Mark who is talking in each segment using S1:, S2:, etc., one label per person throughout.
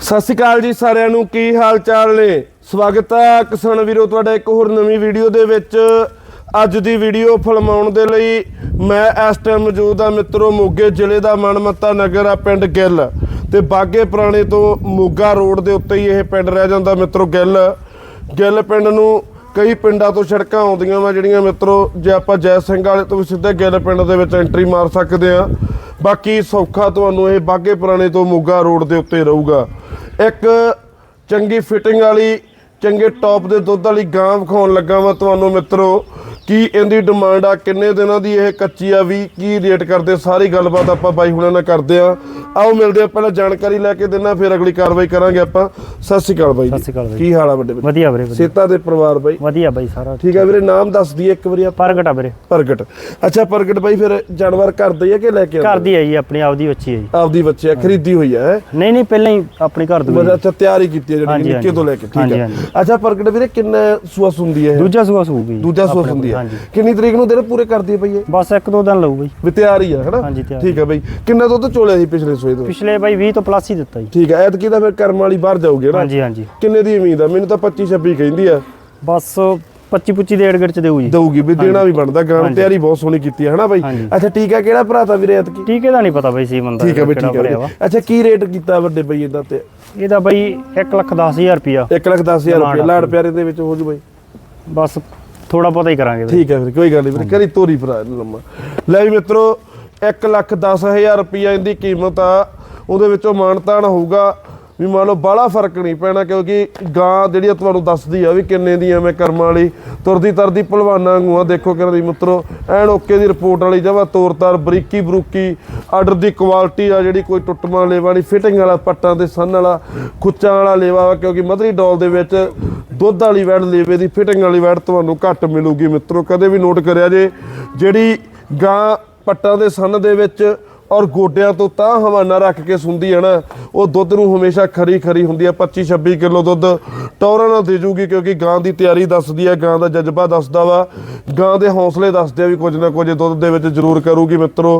S1: ਸਤਿ ਸ਼੍ਰੀ ਅਕਾਲ ਜੀ ਸਾਰਿਆਂ ਨੂੰ, ਕੀ ਹਾਲ ਚਾਲ ਨੇ? ਸਵਾਗਤ ਹੈ ਕਿਸਾਨ ਵੀਰੋ, ਤੁਹਾਡਾ ਇੱਕ ਹੋਰ ਨਵੀਂ ਵੀਡੀਓ ਦੇ ਵਿੱਚ। ਅੱਜ ਦੀ ਵੀਡੀਓ ਫਿਲਮਾਉਣ ਦੇ ਲਈ ਮੈਂ ਇਸ ਟਾਈਮ ਮੌਜੂਦ ਆ ਮਿੱਤਰੋ, ਮੋਗੇ ਜ਼ਿਲ੍ਹੇ ਦਾ ਮਨਮੱਤਾ ਨਗਰ ਆ, ਪਿੰਡ ਗਿੱਲ। ਤੇ ਬਾਗੇ ਪੁਰਾਣੇ ਤੋਂ ਮੋਗਾ ਰੋਡ ਦੇ ਉੱਤੇ ਹੀ ਇਹ ਪਿੰਡ ਰਹਿ ਜਾਂਦਾ ਮਿੱਤਰੋ ਗਿੱਲ। ਗਿੱਲ ਪਿੰਡ ਨੂੰ ਕਈ ਪਿੰਡਾਂ ਤੋਂ ਸੜਕਾਂ ਆਉਂਦੀਆਂ ਵਾ, ਜਿਹੜੀਆਂ ਮਿੱਤਰੋ, ਜੇ ਆਪਾਂ ਜੈ ਸਿੰਘ ਵਾਲੇ ਤੋਂ ਵੀ ਸਿੱਧੇ ਗਿੱਲ ਪਿੰਡ ਦੇ ਵਿੱਚ ਐਂਟਰੀ ਮਾਰ ਸਕਦੇ ਆ ਬਾਕੀ ਸੌਖਾ ਤੁਹਾਨੂੰ ਇਹ ਬਾਗੇ ਪੁਰਾਣੇ ਤੋਂ ਮੋਗਾ ਰੋਡ ਦੇ ਉੱਤੇ ਰਹੂਗਾ। ਇੱਕ ਚੰਗੀ ਫਿਟਿੰਗ ਵਾਲੀ, ਚੰਗੇ ਟੌਪ ਦੇ ਦੁੱਧ ਵਾਲੀ ਗਾਂ ਵਿਖਾਉਣ ਲੱਗਾ ਵਾ ਤੁਹਾਨੂੰ ਮਿੱਤਰੋ। ਕੀ ਇਹਦੀ ਡਿਮਾਂਡ ਆ ਕਿੰਨੇ ਦਿਨਾਂ ਦੀ ਇਹ ਕੱਚੀ ਆ ਵੀ ਕੀ ਰੇਟ ਕਰਦੇ ਸਾਰੀ ਗੱਲਬਾਤ ਆਪਾਂ ਬਾਈ ਹੁਣਾਂ ਨਾਲ ਕਰਦੇ ਆ ਆਓ ਮਿਲਦੇ ਆ ਪਹਿਲਾਂ ਜਾਣਕਾਰੀ ਲੈ ਕੇ ਦਿਨਾ ਫਿਰ ਅਗਲੀ ਕਾਰਵਾਈ ਕਰਾਂਗੇ ਆਪਾਂ। ਸਤਿ ਸ਼੍ਰੀ ਅਕਾਲ ਬਾਈ ਜੀ।
S2: ਸਤਿ ਸ਼੍ਰੀ ਅਕਾਲ ਬਾਈ।
S1: ਕੀ ਹਾਲ ਆ ਵੱਡੇ ਵੀਰੇ?
S2: ਵਧੀਆ ਵੀਰੇ
S1: ਸੇਤਾ ਦੇ ਪਰਿਵਾਰ ਬਾਈ?
S2: ਵਧੀਆ ਬਾਈ ਸਾਰਾ
S1: ਠੀਕ ਆ ਵੀਰੇ ਨਾਮ ਦੱਸ ਦਈਏ ਇੱਕ ਵਾਰੀ ਆਪਾਂ।
S2: ਪ੍ਰਗਟ ਆ ਵੀਰੇ।
S1: ਪ੍ਰਗਟ। ਅੱਛਾ ਪ੍ਰਗਟ ਬਾਈ ਫਿਰ ਜਾਨਵਰ ਘਰ ਦੇ ਆ ਕਿ ਲੈ ਕੇ
S2: ਘਰ ਦੀ ਜੀ ਆਪਣੀ ਆਪਦੀ ਬੱਚੀ ਜੀ
S1: ਆਪਦੀ ਬੱਚੇ ਆ ਖਰੀਦੀ ਹੋਈ ਆ?
S2: ਨਹੀਂ ਨਹੀਂ ਪਹਿਲਾਂ ਹੀ ਆਪਣੀ ਘਰ ਦੀ
S1: ਅੱਛਾ ਤਿਆਰੀ ਕੀਤੀ ਜਿਹੜੀ ਨਿੱਕੇ ਤੋਂ ਲੈ ਕੇ ਠੀਕ
S2: ਹਾਂਜੀ।
S1: ਅੱਛਾ ਪ੍ਰਗਟ ਵੀਰੇ ਕਿੰਨਾ ਸੁਆਸ ਹੁੰਦੀ ਹੈ?
S2: ਦੂਜਾ ਸੂਆ ਸੂਗੀ।
S1: ਦੂਜਾ ਸੁਆਸ ਹੁੰਦੀ ਹੈ ਕਿੰਨੀ ਤਰੀਕ ਨੂੰ ਦਿਨ ਪੂਰੇ ਕਰਦੀ ਹੈ ਬਈ ਇਹ?
S2: ਬਸ ਇੱਕ ਦੋ ਦਿਨ ਲਊ ਬਾਈ
S1: ਵੀ ਤਿਆਰ ਹੀ ਆ ਹਨਾ?
S2: ਹਾਂਜੀ, ਤਿਆਰ
S1: ਠੀਕ ਹੈ ਬਈ। ਕਿੰਨਾ ਦੁੱਧ ਚੋਲਿਆ ਸੀ ਪਿਛਲੇ ਸੋਏ ਤੋਂ?
S2: ਪਿਛਲੇ ਬਾਈ 20 ਤੋਂ ਪਲੱਸ ਹੀ ਦਿੱਤਾ ਜੀ।
S1: ਠੀਕ ਹੈ ਐਤਕੀ ਤਾਂ ਫਿਰ ਕਰਮ ਵਾਲੀ ਬਾਹਰ ਜਾਊਗੀ ਨਾ
S2: ਹਾਂਜੀ ਹਾਂਜੀ।
S1: ਕਿੰਨੇ ਦੀ ਉਮੀਦ ਆ? ਮੈਨੂੰ ਤਾਂ 25 26 ਕਹਿੰਦੀ ਆ।
S2: ਬਸ 25 25 ਦੇ ਅੜਗੜ ਚ ਦੇਊ ਜੀ।
S1: ਦਊਗੀ ਵੀ ਦੇਣਾ ਵੀ ਬਣਦਾ। ਗਾਂ। ਤਿਆਰੀ ਬਹੁਤ ਸੋਹਣੀ ਕੀਤੀ ਹੈ ਹਨਾ ਬਾਈ। ਅੱਛਾ ਠੀਕ ਹੈ ਕਿਹੜਾ ਭਰਾ ਤਾਂ ਵੀਰੇ ਐਤਕੀ?
S2: ਟੀਕੇ ਦਾ ਨਹੀਂ ਪਤਾ ਬਾਈ ਸੀ ਬੰਦਾ
S1: ਠੀਕ ਹੈ ਬਈ
S2: ਕਿਹੜਾ
S1: ਠੀਕ ਹੈ। ਅੱਛਾ ਕੀ ਰੇਟ ਕੀਤਾ ਵੱਡੇ ਬਈ ਇਹਦਾ ਤੇ?
S2: ਇਹਦਾ ਬਾਈ 1 ਲੱਖ 10000 ਰੁਪਿਆ
S1: 1 ਲੱਖ 10000 ਰੁਪਏ
S2: ਲਾੜ
S1: ਲਾੜ ਪਿਆਰੇ ਦੇ ਵਿੱਚ ਹੋ ਜੂ ਬਾਈ।
S2: ਬਸ ਥੋੜਾ ਬਹੁਤਾ ਹੀ ਕਰਾਂਗੇ
S1: ਠੀਕ ਹੈ ਫਿਰ ਕੋਈ ਗੱਲ ਨਹੀਂ ਵੀਰੇ ਕਰੀ ਤੋਰੀ ਭਰਾ ਲੰਮਾ। ਲੈ ਵੀ ਮਿੱਤਰੋ 1 ਲੱਖ 10000 ਰੁਪਈਆ ਇਹਦੀ ਕੀਮਤ ਆ ਉਹਦੇ ਵਿੱਚੋਂ ਮਾਨਤਾਨ ਹੋਊਗਾ। ਵੀ ਮੰਨ ਲਓ ਬਾਹਲਾ ਫ਼ਰਕ ਨਹੀਂ ਪੈਣਾ ਕਿਉਂਕਿ ਗਾਂ ਜਿਹੜੀ ਆ ਤੁਹਾਨੂੰ ਦੱਸਦੀ ਆ ਵੀ ਕਿੰਨੇ ਦੀ ਮੈਂ ਕਰਮਾਂ ਵਾਲੀ ਤੁਰਦੀ ਤਰਦੀ ਭਲਵਾਨਾਂ ਵਾਂਗੂ ਆ। ਦੇਖੋ ਕਿਹਨਾਂ ਦੀ ਮਿੱਤਰੋ ਐਨ ਓਕੇ ਦੀ ਰਿਪੋਰਟ ਵਾਲੀ ਜਵਾ ਤੋਰਤਾਰ ਬਰੀਕੀ ਬਰੂਕੀ ਆਰਡਰ ਦੀ ਕੁਆਲਿਟੀ ਆ ਜਿਹੜੀ ਕੋਈ ਟੁੱਟਵਾਂ ਲੇਵਾ ਨਹੀਂ ਫਿਟਿੰਗ ਵਾਲਾ ਪੱਟਾਂ ਦੇ ਸੰਨ ਵਾਲਾ ਖੁੱਚਾਂ ਵਾਲਾ ਲੇਵਾ ਵਾ ਕਿਉਂਕਿ ਮਧਰੀ ਡੋਲ ਦੇ ਵਿੱਚ ਦੁੱਧ ਵਾਲੀ ਵੈੜ, ਲੇਵੇ ਦੀ ਫਿਟਿੰਗ ਵਾਲੀ ਵੈੜ ਤੁਹਾਨੂੰ ਘੱਟ ਮਿਲੂਗੀ ਮਿੱਤਰੋ, ਕਦੇ ਵੀ ਨੋਟ ਕਰਿਆ ਜੇ। ਜਿਹੜੀ ਗਾਂ ਪੱਟਾਂ ਦੇ ਸੰਨ ਦੇ ਵਿੱਚ ਔਰ ਗੋਡਿਆਂ ਤੋਂ ਤਾਂ ਹਵਾਨਾ ਰੱਖ ਕੇ ਸੁੰਦੀ ਹੈ ਨਾ, ਉਹ ਦੁੱਧ ਨੂੰ ਹਮੇਸ਼ਾ ਖਰੀ ਖਰੀ ਹੁੰਦੀ ਹੈ 25 26 ਕਿਲੋ ਦੁੱਧ ਟੌਰਾਂ ਨਾਲ ਦੇ ਜੂਗੀ ਕਿਉਂਕਿ ਗਾਂ ਦੀ ਤਿਆਰੀ ਦੱਸਦੀ ਹੈ, ਗਾਂ ਦਾ ਜਜ਼ਬਾ ਦੱਸਦਾ ਵਾ। ਗਾਂ ਦੇ ਹੌਸਲੇ ਦੱਸਦੇ ਆ ਵੀ ਕੁਝ ਨਾ ਕੁਝ ਦੁੱਧ ਦੇ ਵਿੱਚ ਜ਼ਰੂਰ ਕਰੂਗੀ ਮਿੱਤਰੋ।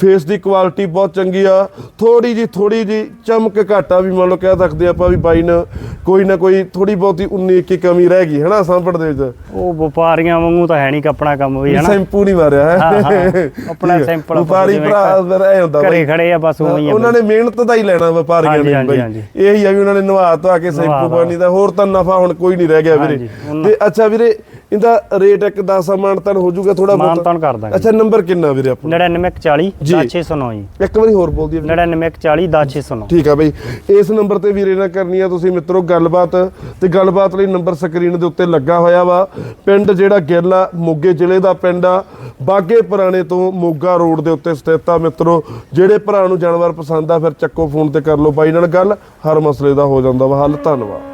S1: ਫੇਸ ਦੀ ਕੁਆਲਿਟੀ ਬਹੁਤ ਚੰਗੀ ਆ। ਥੋੜੀ ਜੀ ਥੋੜੀ ਜੀ ਚਮਕ ਘਾਟਾ ਵੀ ਮੰਨ ਲਓ ਕਹਿ ਸਕਦੇ ਆਪਾਂ ਵੀ ਬਾਈ ਨੇ ਕੋਈ ਨਾ ਕੋਈ ਥੋੜੀ ਬਹੁਤੀ 19 21 ਕਮੀ ਰਹਿ ਗਈ, ਹੈ ਨਾ ਸਾਂਭਣ ਦੇ ਵਿੱਚ।
S2: ਉਹ ਵਪਾਰੀਆਂ ਵਾਂਗੂ ਤਾਂ ਹੈ ਨਹੀਂ ਆਪਣਾ ਕੰਮ ਵੀ ਹੈ ਨਾ
S1: ਸੈਂਪੂ ਨਹੀਂ ਮਾਰਿਆ ਹੈ।
S2: ਆਪਣਾ ਆਪਾਂ
S1: ਵਪਾਰੀ ਭਰਾ ਫਿਰ ਐ ਹੁੰਦਾ
S2: ਘਰੇ। ਖੜੇ ਆ ਬਸ ਉਹੀ ਆ
S1: ਉਹਨਾਂ ਨੇ ਮਿਹਨਤ ਦਾ ਹੀ ਲੈਣਾ ਵਪਾਰੀਆਂ ਨੇ ਬਾਈ। ਇਹੀ ਆ ਵੀ ਉਹਨਾਂ ਨੇ ਨਵਾ ਧਵਾ ਕੇ ਸੈਂਪੂ। ਪਾਣੀ ਦਾ ਹੋਰ ਤਾਂ ਨਫਾ ਹੁਣ ਕੋਈ ਨਹੀਂ ਰਹਿ ਗਿਆ ਵੀਰੇ ਤੇ ਅੱਛਾ ਵੀਰੇ ਇਹਦਾ ਰੇਟ ਇੱਕ 10 ਅਮਾਨ ਤਾਂ ਹੋ ਜਾਊਗਾ ਥੋੜਾ ਬਹੁਤ।
S2: ਮਾਨਤਾਨ ਕਰ ਦਾਂਗੇ।
S1: ਅੱਛਾ ਨੰਬਰ ਕਿੰਨਾ ਵੀਰੇ ਆਪਣਾ?
S2: 9940
S1: ਜੀ।
S2: 10609 ਜੀ।
S1: ਇੱਕ ਵਾਰੀ ਹੋਰ ਬੋਲ ਦਈਏ ਵੀਰੇ।
S2: 9940 10609
S1: ਠੀਕ ਆ ਬਈ। ਇਸ ਨੰਬਰ ਤੇ ਵੀਰੇ ਨਾਲ ਕਰਨੀ ਆ ਤੁਸੀਂ ਮਿੱਤਰੋ ਗੱਲਬਾਤ ਤੇ ਗੱਲਬਾਤ ਲਈ ਨੰਬਰ ਸਕਰੀਨ ਦੇ ਉੱਤੇ ਲੱਗਾ ਹੋਇਆ ਵਾ। ਪਿੰਡ ਜਿਹੜਾ ਗਿੱਲ ਆ ਮੋਗੇ ਜ਼ਿਲ੍ਹੇ ਦਾ ਪਿੰਡ ਆ। ਬਾਗੇ ਪੁਰਾਣੇ ਤੋਂ ਮੋਗਾ ਰੋਡ ਦੇ ਉੱਤੇ ਸਥਿਤ ਆ ਮਿੱਤਰੋ। ਜਿਹੜੇ ਭਰਾ ਨੂੰ ਜਾਨਵਰ ਪਸੰਦ ਆ ਫਿਰ ਚੱਕੋ ਫੋਨ ਤੇ ਕਰ ਲਓ ਬਾਈ ਨਾਲ ਗੱਲ। ਹਰ ਮਸਲੇ ਦਾ ਹੋ ਜਾਂਦਾ ਵਾ ਹੱਲ। ਧੰਨਵਾਦ।